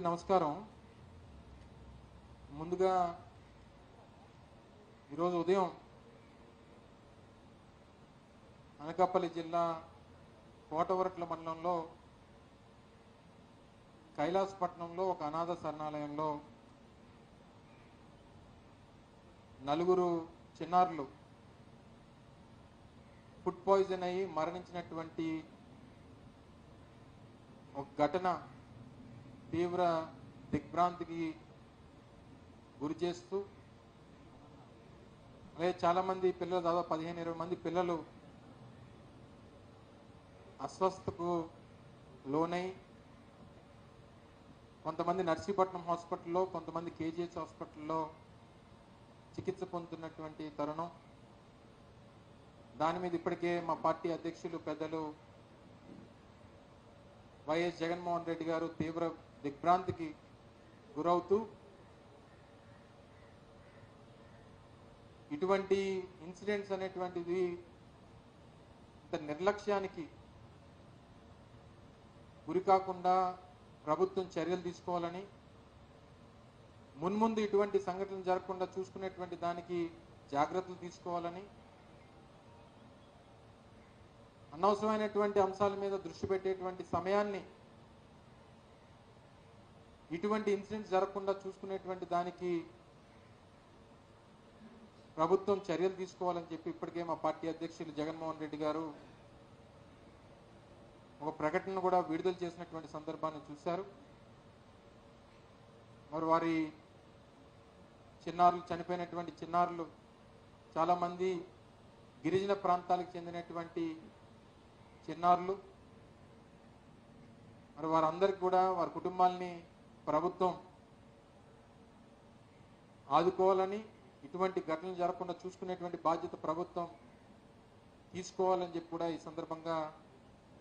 అందరికీ నమస్కారం. ముందుగా ఈరోజు ఉదయం అనకాపల్లి జిల్లా కోటవరట్ల మండలంలో కైలాసపట్నంలో ఒక అనాథ శరణాలయంలో నలుగురు చిన్నారులు ఫుడ్ పాయిజన్ అయ్యి మరణించినటువంటి ఒక ఘటన తీవ్ర దిగ్భ్రాంతికి గురి చేస్తూ అలాగే చాలా మంది పిల్లలు దాదాపు పదిహేను ఇరవై మంది పిల్లలు అస్వస్థకు లోనై కొంతమంది నర్సీపట్నం హాస్పిటల్లో కొంతమంది కేజీహెచ్ హాస్పిటల్లో చికిత్స పొందుతున్నటువంటి తరుణం. దాని మీద ఇప్పటికే మా పార్టీ అధ్యక్షులు పెద్దలు వైఎస్ జగన్మోహన్ రెడ్డి గారు తీవ్ర దిగ్భ్రాంతికి గురవుతూ ఇటువంటి ఇన్సిడెంట్స్ అనేటువంటిది ఇంత నిర్లక్ష్యానికి గురికాకుండా ప్రభుత్వం చర్యలు తీసుకోవాలని మున్ముందు ఇటువంటి సంఘటనలు జరగకుండా చూసుకునేటువంటి దానికి జాగ్రత్తలు తీసుకోవాలని అనవసరమైనటువంటి అంశాల మీద దృష్టి పెట్టేటువంటి సమయాన్ని ఇటువంటి ఇన్సిడెంట్స్ జరగకుండా చూసుకునేటువంటి దానికి ప్రభుత్వం చర్యలు తీసుకోవాలని చెప్పి ఇప్పటికే మా పార్టీ అధ్యక్షులు జగన్మోహన్ రెడ్డి గారు ఒక ప్రకటన కూడా విడుదల చేసినటువంటి సందర్భాన్ని చూశారు. మరి వారి చిన్నారులు చనిపోయినటువంటి చిన్నారులు చాలామంది గిరిజన ప్రాంతాలకు చెందినటువంటి చిన్నారులు మరి వారందరికీ కూడా వారి కుటుంబాలని ప్రభుత్వం ఆదుకోవాలని ఇటువంటి ఘటనలు జరగకుండా చూసుకునేటువంటి బాధ్యత ప్రభుత్వం తీసుకోవాలని చెప్పి కూడా ఈ సందర్భంగా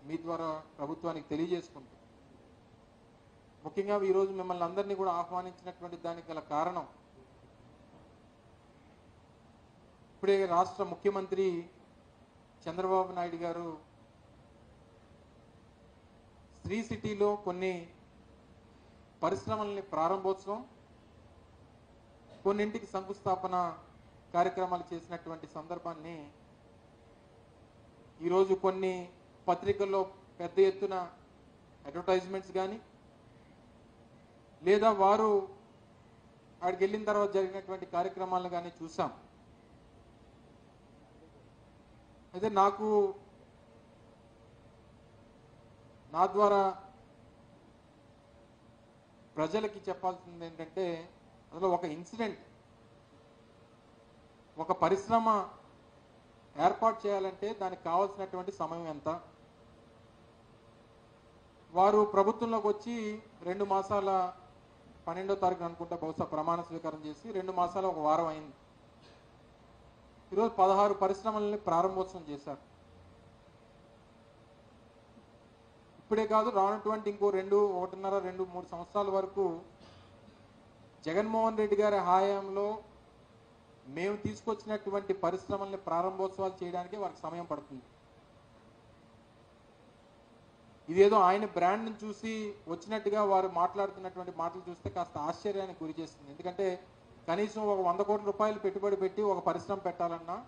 మీ ద్వారా ప్రభుత్వానికి తెలియజేసుకుంటాం ముఖ్యంగా ఈరోజు మిమ్మల్ని అందరినీ కూడా ఆహ్వానించినటువంటి దానికి గల కారణం ఇప్పుడే రాష్ట్ర ముఖ్యమంత్రి చంద్రబాబు నాయుడు గారు శ్రీ సిటీలో కొన్ని పరిశ్రమల్ని ప్రారంభోత్సవం కొన్నింటికి శంకుస్థాపన కార్యక్రమాలు చేసినటువంటి సందర్భాన్ని ఈరోజు కొన్ని పత్రికల్లో పెద్ద ఎత్తున అడ్వర్టైజ్మెంట్స్ కానీ లేదా వారు అక్కడికి వెళ్ళిన తర్వాత జరిగినటువంటి కార్యక్రమాలను కానీ చూసాం. అయితే నాకు నా ద్వారా ప్రజలకి చెప్పాల్సింది ఏంటంటే అందులో ఒక ఇన్సిడెంట్ ఒక పరిశ్రమ ఏర్పాటు చేయాలంటే దానికి కావాల్సినటువంటి సమయం ఎంత? వారు ప్రభుత్వంలోకి వచ్చి రెండు మాసాల పన్నెండో తారీఖు అనుకుంటా బహుశా ప్రమాణ స్వీకారం చేసి రెండు మాసాల ఒక వారం అయింది. ఈరోజు పదహారు పరిశ్రమల్ని ప్రారంభోత్సవం చేశారు. ఇప్పుడే కాదు రానటువంటి ఇంకో రెండు ఒకటిన్నర రెండు మూడు సంవత్సరాల వరకు జగన్మోహన్ రెడ్డి గారి హయాంలో మేము తీసుకొచ్చినటువంటి పరిశ్రమల్ని ప్రారంభోత్సవాలు చేయడానికి వారికి సమయం పడుతుంది. ఇదేదో ఆయన బ్రాండ్ని చూసి వచ్చినట్టుగా వారు మాట్లాడుతున్నటువంటి మాటలు చూస్తే కాస్త ఆశ్చర్యానికి గురి చేస్తుంది. ఎందుకంటే కనీసం ఒక వంద కోట్ల రూపాయలు పెట్టుబడి పెట్టి ఒక పరిశ్రమ పెట్టాలన్నా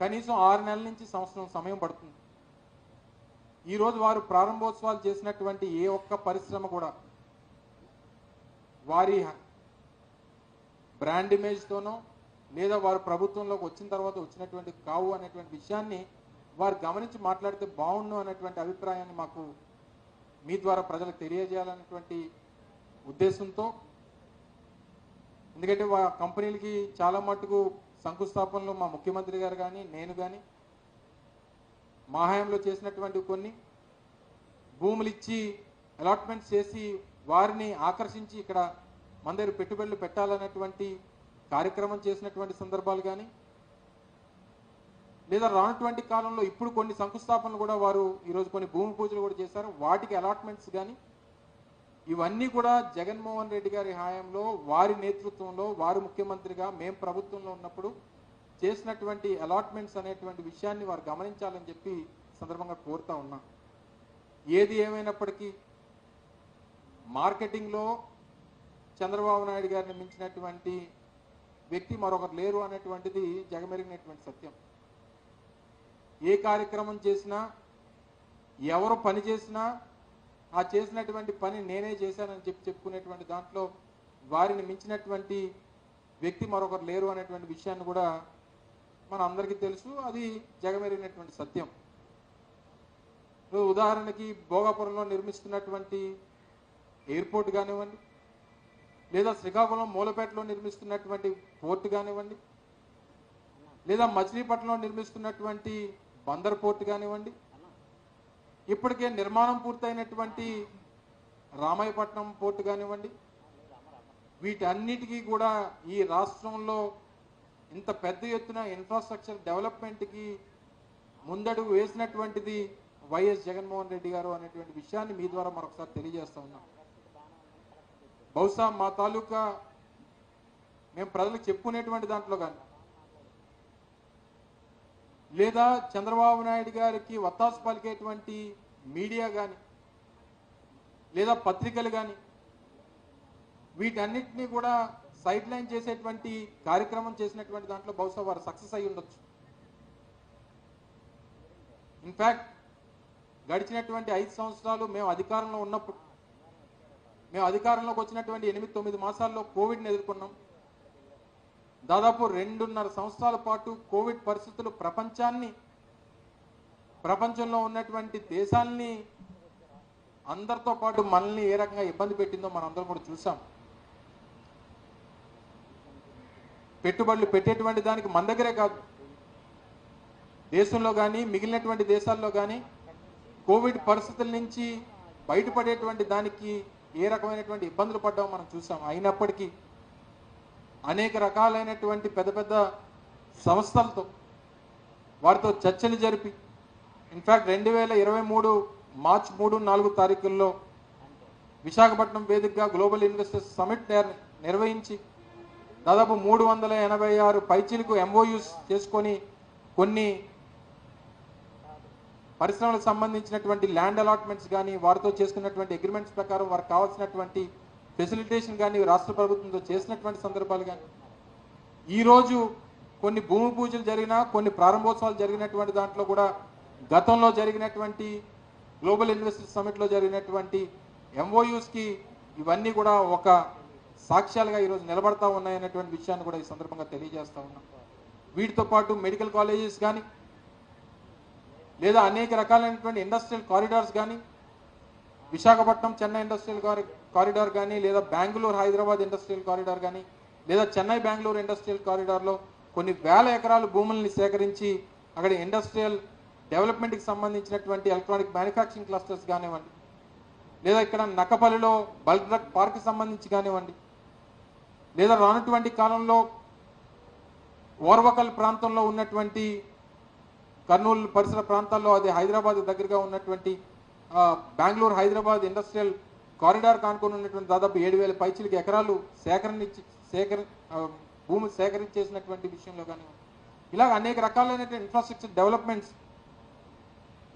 కనీసం ఆరు నెలల నుంచి సంవత్సరం సమయం పడుతుంది. ఈరోజు వారు ప్రారంభోత్సవాలు చేసినటువంటి ఏ ఒక్క పరిశ్రమ కూడా వారి బ్రాండ్ ఇమేజ్తోనో లేదా వారు ప్రభుత్వంలోకి వచ్చిన తర్వాత వచ్చినటువంటి కావు అనేటువంటి విషయాన్ని వారు గమనించి మాట్లాడితే బాగుండు అనేటువంటి అభిప్రాయాన్ని మాకు మీ ద్వారా ప్రజలకు తెలియజేయాలనేటువంటి ఉద్దేశంతో ఎందుకంటే వా కంపెనీలకి చాలా మటుకు శంకుస్థాపనలో మా ముఖ్యమంత్రి గారు కానీ నేను కానీ మాహాయంలో చేసినటువంటి కొన్ని భూములు ఇచ్చి అలాట్మెంట్స్ చేసి వారిని ఆకర్షించి ఇక్కడ మన దగ్గర పెట్టుబడులు పెట్టాలన్నటువంటి కార్యక్రమం చేసినటువంటి సందర్భాలు కానీ లేదా రానటువంటి కాలంలో ఇప్పుడు కొన్ని శంకుస్థాపనలు కూడా వారు ఈరోజు కొన్ని భూమి పూజలు కూడా చేశారు. వాటికి అలాట్మెంట్స్ కానీ ఇవన్నీ కూడా జగన్మోహన్ రెడ్డి గారి హాయంలో వారి నేతృత్వంలో వారు ముఖ్యమంత్రిగా మేము ప్రభుత్వంలో ఉన్నప్పుడు చేసినటువంటి అలాట్మెంట్స్ అనేటువంటి విషయాన్ని వారు గమనించాలని చెప్పి సందర్భంగా కోరుతా ఉన్నా. ఏది ఏమైనప్పటికీ మార్కెటింగ్లో చంద్రబాబు నాయుడు గారిని మించినటువంటి వ్యక్తి మరొకరు లేరు అనేటువంటిది జగమెరిగినటువంటి సత్యం. ఏ కార్యక్రమం చేసినా ఎవరు పని చేసినా ఆ చేసినటువంటి పని నేనే చేశానని చెప్పి చెప్పుకునేటువంటి దాంట్లో వారిని మించినటువంటి వ్యక్తి మరొకరు లేరు అనేటువంటి విషయాన్ని కూడా మన అందరికీ తెలుసు అది జగమెరిగినటువంటి సత్యం. ఉదాహరణకి భోగాపురంలో నిర్మిస్తున్నటువంటి ఎయిర్పోర్ట్ కానివ్వండి లేదా శ్రీకాకుళం మూలపేటలో నిర్మిస్తున్నటువంటి పోర్ట్ కానివ్వండి లేదా మచిలీపట్నంలో నిర్మిస్తున్నటువంటి బందర్ పోర్ట్ కానివ్వండి ఇప్పటికే నిర్మాణం పూర్తయినటువంటి రామాయపట్నం పోర్ట్ కానివ్వండి వీటన్నిటికీ కూడా ఈ రాష్ట్రంలో ఇంత పెద్ద ఎత్తున ఇన్ఫ్రాస్ట్రక్చర్ డెవలప్మెంట్కి ముందడుగు వేసినటువంటిది వైఎస్ జగన్మోహన్ రెడ్డి గారు అనేటువంటి విషయాన్ని మీ ద్వారా మరొకసారి తెలియజేస్తా ఉన్నాం. బహుశా మా తాలూకా మేము ప్రజలకు చెప్పుకునేటువంటి దాంట్లో కానీ లేదా చంద్రబాబు నాయుడు గారికి వత్తాసు పలికేటువంటి మీడియా కానీ లేదా పత్రికలు కానీ వీటన్నిటినీ కూడా సైడ్ లైన్ చేసేటువంటి కార్యక్రమం చేసినటువంటి దాంట్లో బహుశా వారు సక్సెస్ అయి ఉండొచ్చు. ఇన్ఫ్యాక్ట్ గడిచినటువంటి ఐదు సంవత్సరాలు మేము అధికారంలో ఉన్నప్పుడు మేము అధికారంలోకి వచ్చినటువంటి ఎనిమిది తొమ్మిది మాసాల్లో కోవిడ్ని ఎదుర్కొన్నాం. దాదాపు రెండున్నర సంవత్సరాల పాటు కోవిడ్ పరిస్థితులు ప్రపంచాన్ని ప్రపంచంలో ఉన్నటువంటి దేశాల్ని అందరితో పాటు మనల్ని ఏ రకంగా ఇబ్బంది పెట్టిందో మనం అందరం కూడా చూసాం పెట్టుబడులు పెట్టేటువంటి దానికి మన దగ్గరే కాదు. దేశంలో కానీ మిగిలినటువంటి దేశాల్లో కానీ కోవిడ్ పరిస్థితుల నుంచి బయటపడేటువంటి దానికి ఏ రకమైనటువంటి ఇబ్బందులు పడ్డామో మనం చూసాం. అయినప్పటికీ అనేక రకాలైనటువంటి పెద్ద పెద్ద సంస్థలతో వారితో చర్చలు జరిపి ఇన్ఫ్యాక్ట్ రెండు వేల ఇరవై మూడు మార్చ్ మూడు నాలుగు తారీఖుల్లో విశాఖపట్నం వేదికగా గ్లోబల్ ఇన్వెస్టర్స్ సమిట్ నిర్వహించి దాదాపు మూడు వందల ఎనభై ఆరు పైచీలకు ఎంఓయూస్ చేసుకొని కొన్ని పరిశ్రమలకు సంబంధించినటువంటి ల్యాండ్ అలాట్మెంట్స్ కానీ వారితో చేసుకున్నటువంటి అగ్రిమెంట్స్ ప్రకారం వారికి కావాల్సినటువంటి ఫెసిలిటేషన్ కానీ రాష్ట్ర ప్రభుత్వంతో చేసినటువంటి సందర్భాలు కానీ ఈరోజు కొన్ని భూమి పూజలు జరిగినా కొన్ని ప్రారంభోత్సవాలు జరిగినటువంటి దాంట్లో కూడా గతంలో జరిగినటువంటి గ్లోబల్ ఇన్వెస్టర్ సమిట్లో జరిగినటువంటి ఎంఓయూస్కి ఇవన్నీ కూడా ఒక సాక్ష్యాలుగా ఈరోజు నిలబడతా ఉన్నాయనేటువంటి విషయాన్ని కూడా ఈ సందర్భంగా తెలియజేస్తా ఉన్నాం. వీటితో పాటు మెడికల్ కాలేజెస్ కానీ లేదా అనేక రకాలైనటువంటి ఇండస్ట్రియల్ కారిడార్స్ కానీ Visakhapatnam Chennai industrial corri- corridor కానీ లేదా బెంగళూరు హైదరాబాద్ ఇండస్ట్రియల్ కారిడార్ కానీ లేదా చెన్నై బెంగళూరు ఇండస్ట్రియల్ కారిడార్లో కొన్ని వేల ఎకరాల భూముల్ని సేకరించి అక్కడ ఇండస్ట్రియల్ డెవలప్మెంట్కి సంబంధించినటువంటి ఎలక్ట్రానిక్ మ్యానుఫ్యాక్చరింగ్ క్లస్టర్స్ కానివ్వండి లేదా ఇక్కడ నక్కపల్లిలో బల్క్ డ్రగ్ పార్క్ సంబంధించి కానివ్వండి లేదా రానటువంటి కాలంలో ఓర్వకల్ ప్రాంతంలో ఉన్నటువంటి కర్నూలు పరిసర ప్రాంతాల్లో అది హైదరాబాద్ దగ్గరగా ఉన్నటువంటి బెంగళూరు హైదరాబాద్ ఇండస్ట్రియల్ కారిడార్ కానుకొని ఉన్నటువంటి దాదాపు ఏడు వేల పైచిలకి ఎకరాలు సేకరించి సేకర భూమి సేకరించేసినటువంటి విషయంలో కానీ ఇలాగ అనేక రకాలైనటువంటి ఇన్ఫ్రాస్ట్రక్చర్ డెవలప్మెంట్స్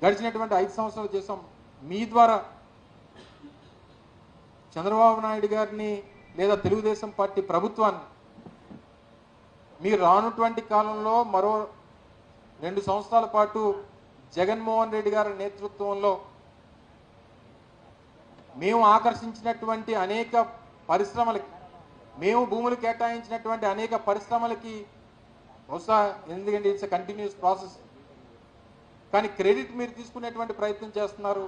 గడిచినటువంటి ఐదు సంవత్సరాలు చేసాం మీ ద్వారా చంద్రబాబు నాయుడు గారిని లేదా తెలుగుదేశం పార్టీ ప్రభుత్వాన్ని మీరు రానటువంటి కాలంలో మరో రెండు సంవత్సరాల పాటు జగన్మోహన్ రెడ్డి గారి నేతృత్వంలో మేము ఆకర్షించినటువంటి అనేక పరిశ్రమలకి మేము భూములు కేటాయించినటువంటి అనేక పరిశ్రమలకి బహుశా ఎందుకంటే ఇట్స్ కంటిన్యూస్ ప్రాసెస్ కానీ క్రెడిట్ మీరు తీసుకునేటువంటి ప్రయత్నం చేస్తున్నారు.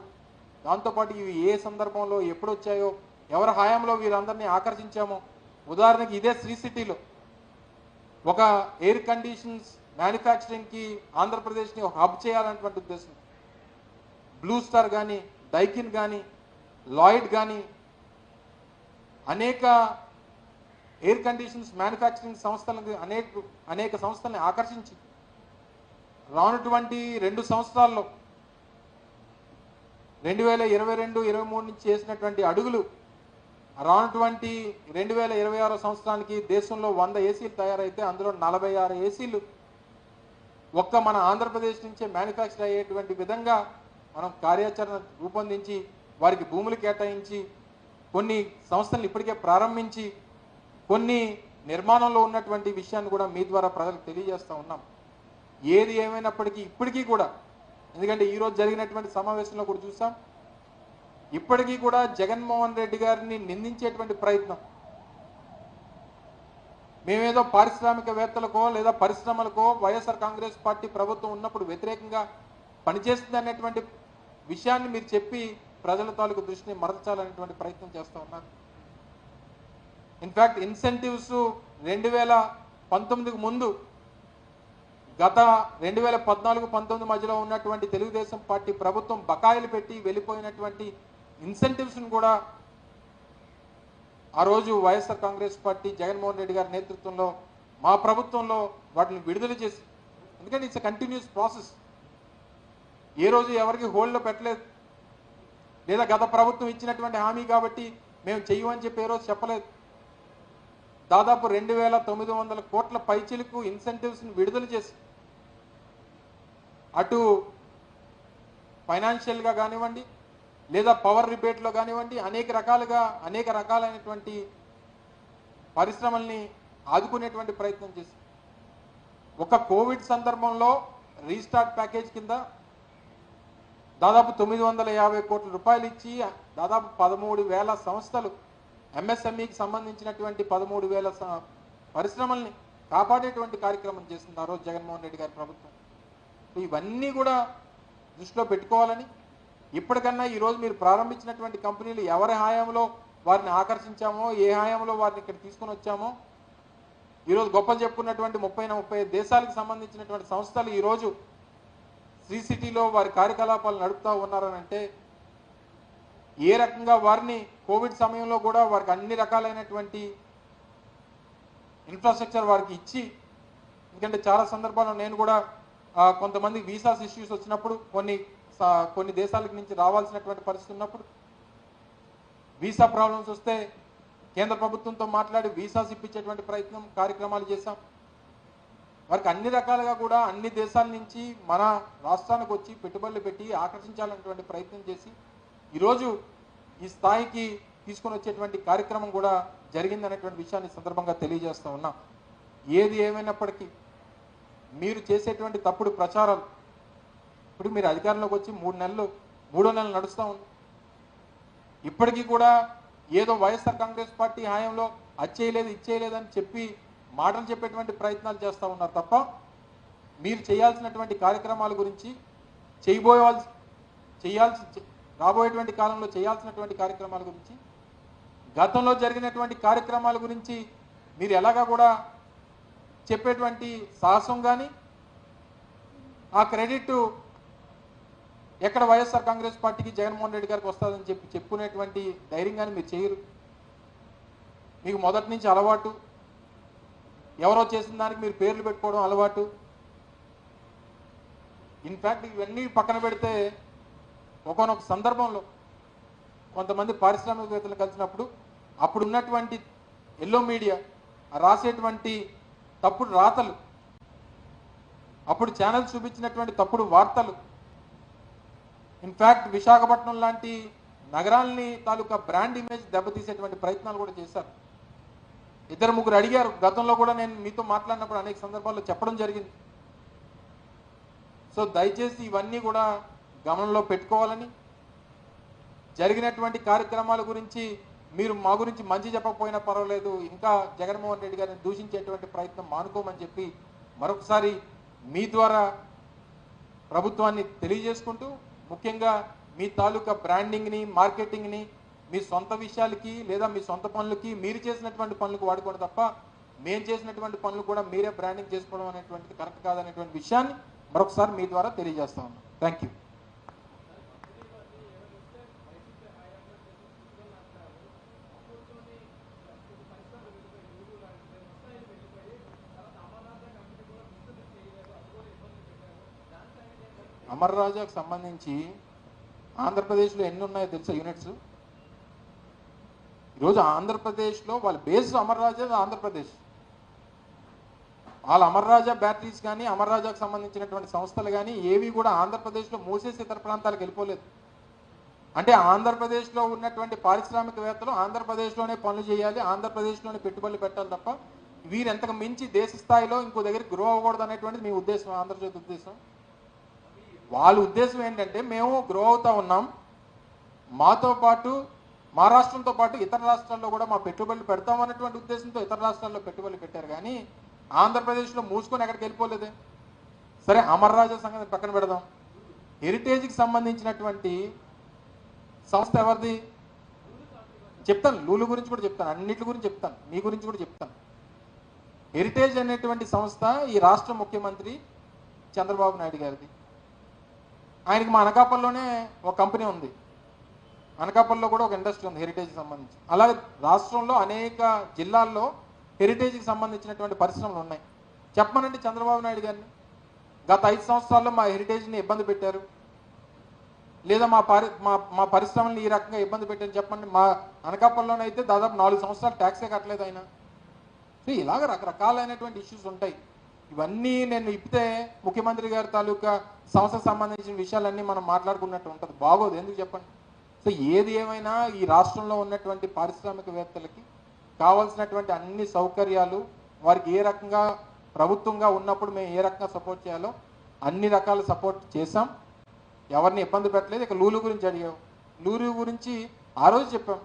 దాంతోపాటు ఇవి ఏ సందర్భంలో ఎప్పుడు వచ్చాయో ఎవరి హయాంలో వీరందరినీ ఆకర్షించామో? ఉదాహరణకి ఇదే శ్రీ సిటీలో. ఒక ఎయిర్ కండిషన్స్ మ్యానుఫ్యాక్చరింగ్కి ఆంధ్రప్రదేశ్ని హబ్ చేయాలన్నటువంటి ఉద్దేశం. బ్లూ స్టార్ కానీ డైకిన్ కానీ లాయిడ్ కానీ అనేక ఎయిర్ కండిషన్స్ మ్యానుఫ్యాక్చరింగ్ సంస్థలకు అనేక అనేక సంస్థల్ని ఆకర్షించి రానటువంటి రెండు సంవత్సరాల్లో రెండు వేల ఇరవై రెండు ఇరవై మూడు నుంచి చేసినటువంటి అడుగులు రానటువంటి రెండు వేల ఇరవై ఆరో సంవత్సరానికి దేశంలో వంద ఏసీలు తయారైతే అందులో నలభై ఆరు ఏసీలు ఒక్క మన ఆంధ్రప్రదేశ్ నుంచే మ్యానుఫ్యాక్చర్ అయ్యేటువంటి విధంగా మనం కార్యాచరణ రూపొందించి వారికి భూములు కేటాయించి కొన్ని సంస్థలను ఇప్పటికే ప్రారంభించి కొన్ని నిర్మాణంలో ఉన్నటువంటి విషయాన్ని కూడా మీ ద్వారా ప్రజలకు తెలియజేస్తూ ఉన్నాం. ఏది ఏమైనప్పటికీ ఇప్పటికీ కూడా ఎందుకంటే ఈరోజు జరిగినటువంటి సమావేశంలో కూడా చూసాం ఇప్పటికీ కూడా జగన్మోహన్ రెడ్డి గారిని నిందించేటువంటి ప్రయత్నం. మేమేదో పారిశ్రామికవేత్తలకో లేదా పరిశ్రమలకో వైఎస్ఆర్ కాంగ్రెస్ పార్టీ ప్రభుత్వం ఉన్నప్పుడు వ్యతిరేకంగా పనిచేస్తుంది అనేటువంటి విషయాన్ని మీరు చెప్పి ప్రజల తాలూకు దృష్టిని మరల్చాలనేటువంటి ప్రయత్నం చేస్తూ ఉన్నారు. ఇన్ఫ్యాక్ట్ ఇన్సెంటివ్స్ రెండు వేల పంతొమ్మిదికి ముందు గత రెండు వేల పద్నాలుగు పంతొమ్మిది మధ్యలో ఉన్నటువంటి తెలుగుదేశం పార్టీ ప్రభుత్వం బకాయిలు పెట్టి వెళ్ళిపోయినటువంటి ఇన్సెంటివ్స్ను కూడా ఆ రోజు వైఎస్ఆర్ కాంగ్రెస్ పార్టీ జగన్మోహన్ రెడ్డి గారి నేతృత్వంలో మా ప్రభుత్వంలో వాటిని విడుదల చేసి ఎందుకంటే ఇట్స్ కంటిన్యూస్ ప్రాసెస్ ఏ రోజు ఎవరికి హోల్డ్లో పెట్టలేదు. లేదా గత ప్రభుత్వం ఇచ్చినటువంటి హామీ కాబట్టి మేము చెయ్యమని చెప్పి ఏ రోజు చెప్పలేదు. దాదాపు రెండు వేల తొమ్మిది వందల కోట్ల పైచిలకు ఇన్సెంటివ్స్ని విడుదల చేసి అటు ఫైనాన్షియల్గా కానివ్వండి లేదా పవర్ రిబేట్లో కానివ్వండి అనేక రకాలుగా అనేక రకాలైనటువంటి పరిశ్రమల్ని ఆదుకునేటువంటి ప్రయత్నం చేసి ఒక కోవిడ్ సందర్భంలో రీస్టార్ట్ ప్యాకేజ్ కింద దాదాపు తొమ్మిది వందల యాభై కోట్ల రూపాయలు ఇచ్చి దాదాపు పదమూడు వేల సంస్థలు ఎంఎస్ఎంఈకి సంబంధించినటువంటి పదమూడు వేల పరిశ్రమల్ని కాపాడేటువంటి కార్యక్రమం చేసింది ఆ రోజు జగన్మోహన్ రెడ్డి గారి ప్రభుత్వం. ఇవన్నీ కూడా దృష్టిలో పెట్టుకోవాలని ఇప్పటికన్నా ఈరోజు మీరు ప్రారంభించినటువంటి కంపెనీలు ఎవరి హాయంలో వారిని ఆకర్షించామో ఏ హాయంలో వారిని ఇక్కడ తీసుకొని వచ్చామో ఈరోజు గొప్పలు చెప్పుకున్నటువంటి ముప్పై ముప్పై దేశాలకు సంబంధించినటువంటి సంస్థలు ఈరోజు శ్రీ సిటీలో వారి కార్యకలాపాలు నడుపుతూ ఉన్నారనంటే ఏ రకంగా వారిని కోవిడ్ సమయంలో కూడా వారికి అన్ని రకాలైనటువంటి ఇన్ఫ్రాస్ట్రక్చర్ వారికి ఇచ్చి ఎందుకంటే చాలా సందర్భాల్లో నేను కూడా కొంతమంది వీసాస్ ఇష్యూస్ వచ్చినప్పుడు కొన్ని కొన్ని దేశాలకు నుంచి రావాల్సినటువంటి పరిస్థితి ఉన్నప్పుడు వీసా ప్రాబ్లమ్స్ వస్తే కేంద్ర ప్రభుత్వంతో మాట్లాడి వీసాస్ ఇప్పించేటువంటి ప్రయత్నం కార్యక్రమాలు చేశాం. వారికి అన్ని రకాలుగా కూడా అన్ని దేశాల నుంచి మన రాష్ట్రానికి వచ్చి పెట్టుబడులు పెట్టి ఆకర్షించాలన్నటువంటి ప్రయత్నం చేసి ఈరోజు ఈ స్థాయికి తీసుకొని వచ్చేటువంటి కార్యక్రమం కూడా జరిగిందనేటువంటి విషయాన్ని సందర్భంగా తెలియజేస్తూ ఉన్నాం. ఏది ఏమైనప్పటికీ మీరు చేసేటువంటి తప్పుడు ప్రచారాలు ఇప్పుడు మీరు అధికారంలోకి వచ్చి మూడు నెలలు మూడో నెలలు నడుస్తూ ఉంది. ఇప్పటికీ కూడా ఏదో వైఎస్ఆర్ కాంగ్రెస్ పార్టీ హాయంలో అది చేయలేదు ఇది చేయలేదు అని చెప్పి మాటలు చెప్పేటువంటి ప్రయత్నాలు చేస్తూ ఉన్నారు తప్ప మీరు చేయాల్సినటువంటి కార్యక్రమాల గురించి చేయబోయవలసి చేయాల్సి రాబోయేటువంటి కాలంలో చేయాల్సినటువంటి కార్యక్రమాల గురించి గతంలో జరిగినటువంటి కార్యక్రమాల గురించి మీరు ఎలాగా కూడా చెప్పేటువంటి సాహసం కానీ ఆ క్రెడిట్ ఎక్కడ వైఎస్ఆర్ కాంగ్రెస్ పార్టీకి జగన్మోహన్ రెడ్డి గారికి వస్తుందని చెప్పి చెప్పుకునేటువంటి ధైర్యంగానే మీరు చేయరు. మీకు మొదటి నుంచి అలవాటు. ఎవరో చేసిన దానికి మీరు పేర్లు పెట్టుకోవడం అలవాటు. ఇన్ఫ్యాక్ట్ ఇవన్నీ పక్కన పెడితే ఒకనొక సందర్భంలో కొంతమంది పారిశ్రామికవేత్తలు కలిసినప్పుడు అప్పుడు ఉన్నటువంటి ఎల్లో మీడియా రాసేటువంటి తప్పుడు రాతలు అప్పుడు ఛానల్స్ చూపించినటువంటి తప్పుడు వార్తలు ఇన్ఫ్యాక్ట్ విశాఖపట్నం లాంటి నగరాల్ని తాలూకా బ్రాండ్ ఇమేజ్ దెబ్బతీసేటువంటి ప్రయత్నాలు కూడా చేశారు. ఇద్దరు ముగ్గురు అడిగారు. గతంలో కూడా నేను మీతో మాట్లాడినప్పుడు అనేక సందర్భాల్లో చెప్పడం జరిగింది. సో దయచేసి ఇవన్నీ కూడా గమనంలో పెట్టుకోవాలని జరిగినటువంటి కార్యక్రమాల గురించి మీరు మా గురించి మంచి చెప్పకపోయినా పర్వాలేదు. ఇంకా జగన్మోహన్ రెడ్డి గారిని దూషించేటువంటి ప్రయత్నం మానుకోమని చెప్పి మరొకసారి మీ ద్వారా ప్రభుత్వాన్ని తెలియజేసుకుంటూ ముఖ్యంగా మీ తాలూకా బ్రాండింగ్ని మార్కెటింగ్ని మీ సొంత విషయాలకి లేదా మీ సొంత పనులకి మీరు చేసినటువంటి పనులకు వాడుకోవడం తప్ప మేము చేసినటువంటి పనులు కూడా మీరే బ్రాండింగ్ చేసుకోవడం అనేటువంటిది కరెక్ట్ కాదనేటువంటి విషయాన్ని మరొకసారి మీ ద్వారా తెలియజేస్తా ఉన్నాం. థ్యాంక్ యూ అమర్ రాజాకు సంబంధించి ఆంధ్రప్రదేశ్లో ఎన్ని ఉన్నాయో తెలుసా యూనిట్స్? ఈరోజు ఆంధ్రప్రదేశ్లో వాళ్ళ బేస్ అమర్ రాజా ఆంధ్రప్రదేశ్. వాళ్ళ అమర్ రాజా బ్యాటరీస్ కానీ అమర్ రాజాకు సంబంధించినటువంటి సంస్థలు కానీ ఏవి కూడా ఆంధ్రప్రదేశ్లో మూసేసి ఇతర ప్రాంతాలకు వెళ్ళిపోలేదు. అంటే ఆంధ్రప్రదేశ్లో ఉన్నటువంటి పారిశ్రామికవేత్తలు ఆంధ్రప్రదేశ్లోనే పనులు చేయాలి ఆంధ్రప్రదేశ్లోనే పెట్టుబడులు పెట్టాలి తప్ప వీరు మించి దేశ స్థాయిలో ఇంకో దగ్గర గ్రో అవ్వకూడదు అనేటువంటిది మీ ఉద్దేశం ఆంధ్రజ్యోతి ఉద్దేశం? వాళ్ళ ఉద్దేశం ఏంటంటే మేము గ్రో అవుతా ఉన్నాం. మాతో పాటు మా రాష్ట్రంతో పాటు ఇతర రాష్ట్రాల్లో కూడా మా పెట్టుబడులు పెడతాం అన్నటువంటి ఉద్దేశంతో ఇతర రాష్ట్రాల్లో పెట్టుబడులు పెట్టారు. కానీ ఆంధ్రప్రదేశ్లో మూసుకొని ఎక్కడికి వెళ్ళిపోలేదే. సరే అమర్రాజా సంగతి పక్కన పెడదాం. హెరిటేజ్కి సంబంధించినటువంటి సంస్థ ఎవరిది? చెప్తాను లూలు గురించి కూడా చెప్తాను అన్నిటి గురించి చెప్తాను మీ గురించి కూడా చెప్తాను. హెరిటేజ్ అనేటువంటి సంస్థ ఈ రాష్ట్ర ముఖ్యమంత్రి చంద్రబాబు నాయుడు గారిది. ఆయనకి మా అనకాపల్లిలోనే ఒక కంపెనీ ఉంది. అనకాపల్లిలో కూడా ఒక ఇండస్ట్రీ ఉంది హెరిటేజ్కి సంబంధించి. అలాగే రాష్ట్రంలో అనేక జిల్లాల్లో హెరిటేజ్కి సంబంధించినటువంటి పరిశ్రమలు ఉన్నాయి. చెప్పమనండి చంద్రబాబు నాయుడు గారిని. గత ఐదు సంవత్సరాల్లో మా హెరిటేజ్ని ఇబ్బంది పెట్టారు. లేదా మా పరి మా మా పరిశ్రమల్ని ఈ రకంగా ఇబ్బంది పెట్టని చెప్పండి. మా అనకాపల్లిలోనైతే దాదాపు నాలుగు సంవత్సరాలు ట్యాక్సే కట్టలేదు ఆయన. ఇలాగ రకరకాలైనటువంటి ఇష్యూస్ ఉంటాయి. ఇవన్నీ నేను ఇప్పితే ముఖ్యమంత్రి గారి తాలూకా సంస్థకు సంబంధించిన విషయాలన్నీ మనం మాట్లాడుకున్నట్టు ఉంటుంది. బాగోదు. ఎందుకు చెప్పండి? సో ఏది ఏమైనా ఈ రాష్ట్రంలో ఉన్నటువంటి పారిశ్రామికవేత్తలకి కావాల్సినటువంటి అన్ని సౌకర్యాలు వారికి ఏ రకంగా ప్రభుత్వంగా ఉన్నప్పుడు మేము ఏ రకంగా సపోర్ట్ చేయాలో అన్ని రకాల సపోర్ట్ చేశాం. ఎవరిని ఇబ్బంది పెట్టలేదు. ఇక లూలు గురించి అడిగాం. లూలు గురించి ఆ రోజు చెప్పాం.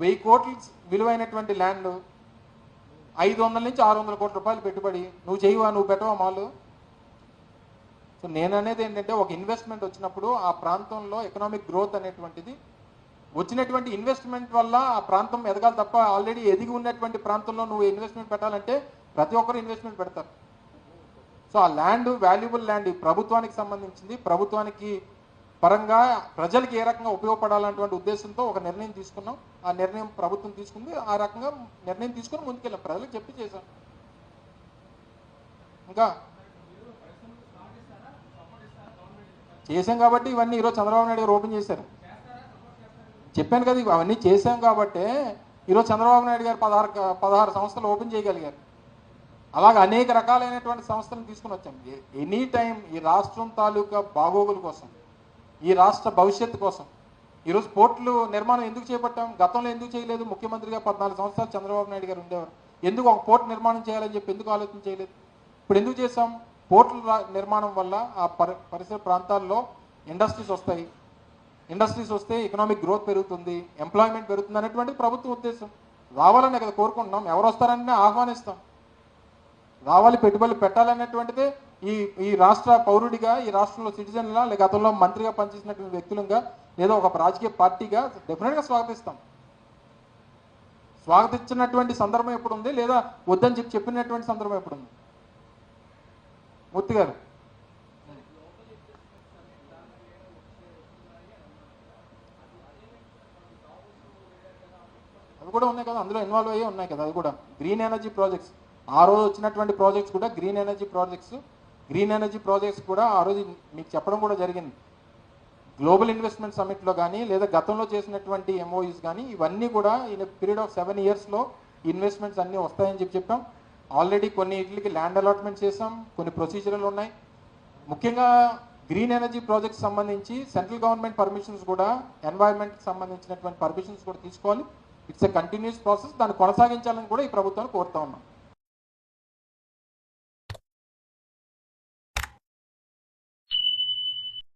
వెయ్యి కోట్ల విలువైనటువంటి ల్యాండ్ ఐదు వందల నుంచి ఆరు వందల కోట్ల రూపాయలు పెట్టుబడి. నువ్వు చేయవా నువ్వు పెట్టవా మాలు సో నేను అనేది ఏంటంటే ఒక ఇన్వెస్ట్మెంట్ వచ్చినప్పుడు ఆ ప్రాంతంలో ఎకనామిక్ గ్రోత్ అనేటువంటిది వచ్చినటువంటి ఇన్వెస్ట్మెంట్ వల్ల ఆ ప్రాంతం ఎదగాలి తప్ప ఆల్రెడీ ఎదిగి ఉన్నటువంటి ప్రాంతంలో నువ్వు ఇన్వెస్ట్మెంట్ పెట్టాలంటే ప్రతి ఒక్కరు ఇన్వెస్ట్మెంట్ పెడతారు. సో ఆ ల్యాండ్ వాల్యుబుల్ ల్యాండ్ ప్రభుత్వానికి సంబంధించింది. ప్రభుత్వానికి పరంగా ప్రజలకు ఏ రకంగా ఉపయోగపడాలన్నటువంటి ఉద్దేశంతో ఒక నిర్ణయం తీసుకున్నాం. ఆ నిర్ణయం ప్రభుత్వం తీసుకుంది. ఆ రకంగా నిర్ణయం తీసుకుని ముందుకెళ్ళాం. ప్రజలకు చెప్పి చేశాం. ఇంకా చేశాం కాబట్టి ఇవన్నీ ఈరోజు చంద్రబాబు నాయుడు గారు ఓపెన్ చేశారు. చెప్పాను కదా అవన్నీ చేశాం కాబట్టే ఈరోజు చంద్రబాబు నాయుడు గారు పదహారు పదహారు సంస్థలు ఓపెన్ చేయగలిగారు. అలాగే అనేక రకాలైనటువంటి సంస్థలను తీసుకుని వచ్చాం. ఎనీ టైం ఈ రాష్ట్రం తాలూకా బాగోగుల కోసం ఈ రాష్ట్ర భవిష్యత్తు కోసం. ఈరోజు పోర్టులు నిర్మాణం ఎందుకు చేపట్టాం? గతంలో ఎందుకు చేయలేదు? ముఖ్యమంత్రిగా పద్నాలుగు సంవత్సరాలు చంద్రబాబు నాయుడు గారు ఉండేవారు. ఎందుకు ఒక పోర్ట్ నిర్మాణం చేయాలని చెప్పి ఎందుకు ఆలోచన చేయలేదు? ఇప్పుడు ఎందుకు చేసాం పోర్టుల నిర్మాణం వల్ల ఆ పరి పరిసర ప్రాంతాల్లో ఇండస్ట్రీస్ వస్తాయి. ఇండస్ట్రీస్ వస్తే ఎకనామిక్ గ్రోత్ పెరుగుతుంది ఎంప్లాయ్మెంట్ పెరుగుతుంది అనేటువంటి ప్రభుత్వ ఉద్దేశం. రావాలని కదా కోరుకుంటున్నాం. ఎవరు వస్తారని ఆహ్వానిస్తాం. రావాలి పెట్టుబడులు పెట్టాలనేటువంటిదే ఈ ఈ రాష్ట్ర పౌరుడిగా ఈ రాష్ట్రంలో సిటిజన్లా లేక గతంలో మంత్రిగా పనిచేసినటువంటి వ్యక్తులుగా లేదా ఒక రాజకీయ పార్టీగా డెఫినెట్గా స్వాగతిస్తాం. స్వాగతించినటువంటి సందర్భం ఎప్పుడు ఉంది లేదా వద్దని చెప్పి చెప్పినటువంటి సందర్భం ఎప్పుడు ఉంది మూర్తి గారు. అవి కూడా ఉన్నాయి కదా అందులో ఇన్వాల్వ్ అయ్యి ఉన్నాయి కదా అది కూడా. గ్రీన్ ఎనర్జీ ప్రాజెక్ట్స్ ఆ రోజు వచ్చినటువంటి ప్రాజెక్ట్స్ కూడా green energy projects green energy projects కూడా ఆ రోజు మీకు చెప్పడం కూడా జరిగింది. గ్లోబల్ ఇన్వెస్ట్మెంట్ సమిట్లో కానీ లేదా గతంలో చేసినటువంటి ఎంఓయూస్ కానీ ఇవన్నీ కూడా ఇన్ పీరియడ్ ఆఫ్ సెవెన్ ఇయర్స్లో ఇన్వెస్ట్మెంట్స్ అన్నీ వస్తాయని చెప్పి చెప్పాం. ఆల్రెడీ కొన్ని ఇట్లకి ల్యాండ్ అలాట్మెంట్ చేసాం కొన్ని ప్రొసీజర్లు ఉన్నాయి. ముఖ్యంగా గ్రీన్ ఎనర్జీ ప్రాజెక్ట్స్ సంబంధించి సెంట్రల్ గవర్నమెంట్ పర్మిషన్స్ కూడా ఎన్వైరన్మెంట్కి సంబంధించినటువంటి పర్మిషన్స్ కూడా తీసుకోవాలి. ఇట్స్ ఎ కంటిన్యూస్ ప్రాసెస్ దాన్ని కొనసాగించాలని కూడా ఈ ప్రభుత్వాన్ని కోరుతా ఉన్నాం.